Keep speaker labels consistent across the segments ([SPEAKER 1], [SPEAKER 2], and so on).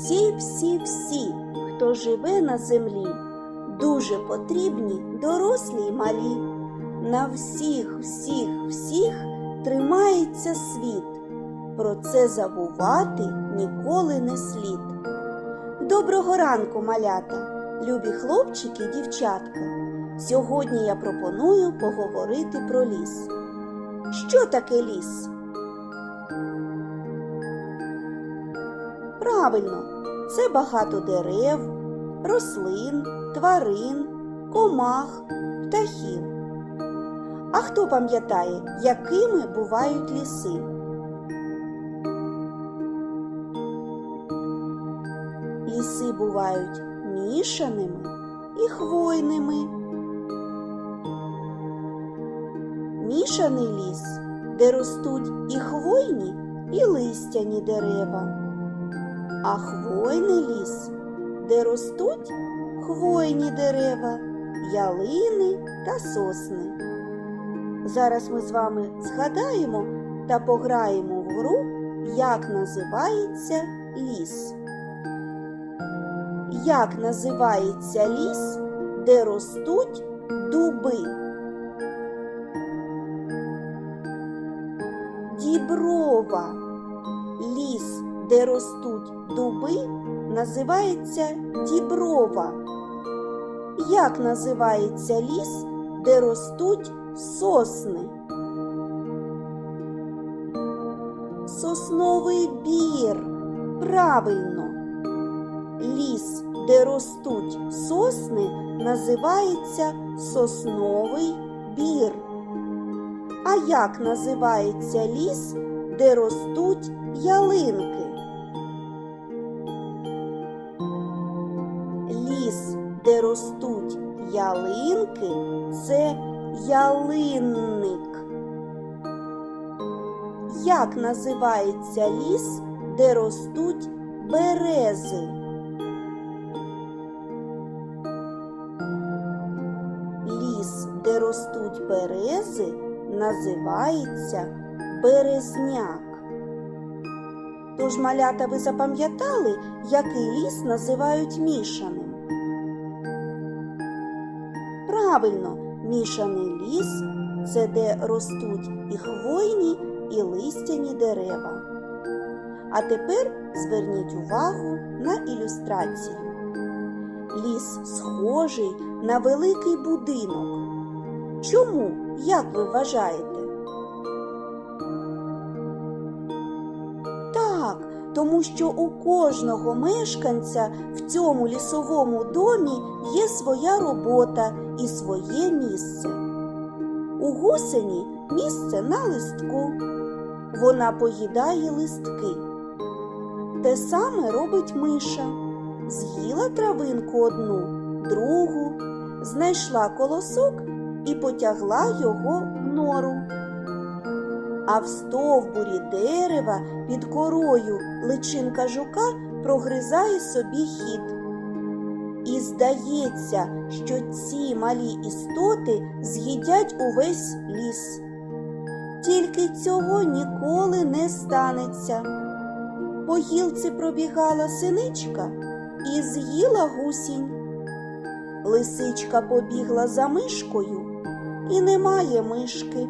[SPEAKER 1] всі, всі, всі, хто живе на землі, дуже потрібні дорослі й малі. На всіх, всіх, всіх тримається світ. Про це забувати ніколи не слід. Доброго ранку, малята, любі хлопчики і дівчатка. Сьогодні я пропоную поговорити про ліс. Що таке ліс? Правильно, це багато дерев, рослин, тварин, комах, птахів. А хто пам'ятає, якими бувають ліси? Ліси бувають мішаними і хвойними. Мішаний ліс, де ростуть і хвойні, і листяні дерева, а хвойний ліс, де ростуть хвойні дерева, ялини та сосни. Зараз ми з вами згадаємо та пограємо в гру, як називається ліс. Як називається ліс, де ростуть дуби? Діброва. Ліс, де ростуть дуби, називається діброва. Як називається ліс, де ростуть сосни? Сосновий бір. Правильно. Ліс, де ростуть сосни, називається сосновий бір. А як називається ліс, де ростуть ялинки? Де ростуть ялинки, це ялинник. Як називається ліс, де ростуть берези? Ліс, де ростуть берези, називається березняк. Тож, малята, ви запам'ятали, який ліс називають мішаним? Правильно, мішаний ліс це де ростуть і хвойні, і листяні дерева. А тепер зверніть увагу на ілюстрацію. Ліс схожий на великий будинок. Чому, як ви вважаєте? Так, тому що у кожного мешканця в цьому лісовому домі є своя робота і своє місце. У гусені місце на листку. Вона поїдає листки. Те саме робить миша. З'їла травинку одну, другу, знайшла колосок і потягла його в нору. А в стовбурі дерева під корою личинка жука прогризає собі хід. І здається, що ці малі істоти з'їдять увесь ліс. Тільки цього ніколи не станеться. По гілці пробігала синичка і з'їла гусінь. Лисичка побігла за мишкою і немає мишки.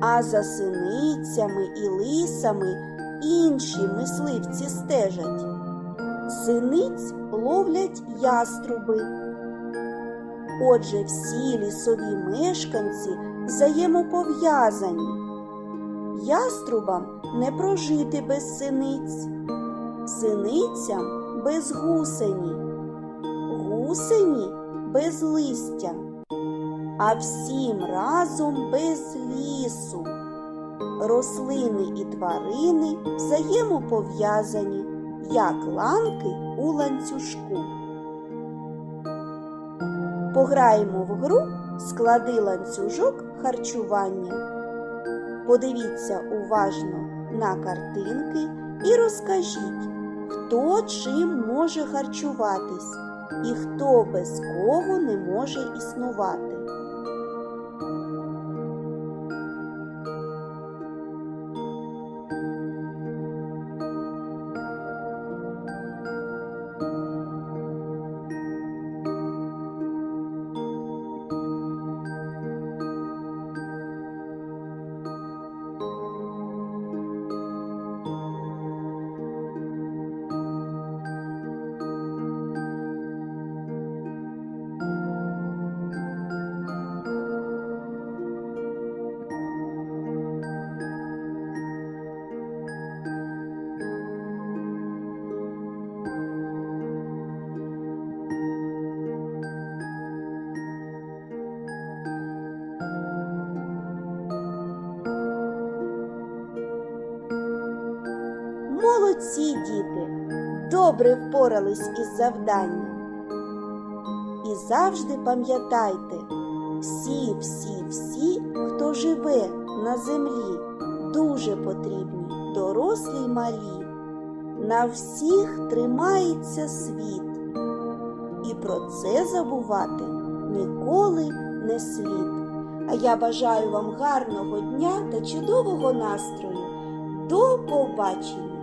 [SPEAKER 1] А за синицями і лисами інші мисливці стежать. Синиць ловлять яструби. Отже, всі лісові мешканці взаємопов'язані. Яструбам не прожити без синиць, синицям без гусені, гусені без листя, а всім разом без лісу. Рослини і тварини взаємопов'язані, як ланки у ланцюжку. Пограємо в гру склади ланцюжок харчування. Подивіться уважно на картинки і розкажіть, хто чим може харчуватись і хто без кого не може існувати. Молодці, діти, добре впорались із завданням. І завжди пам'ятайте, всі, всі, всі, хто живе на землі, дуже потрібні, дорослі й малі. На всіх тримається світ, і про це забувати ніколи не слід. А я бажаю вам гарного дня та чудового настрою. До побачення!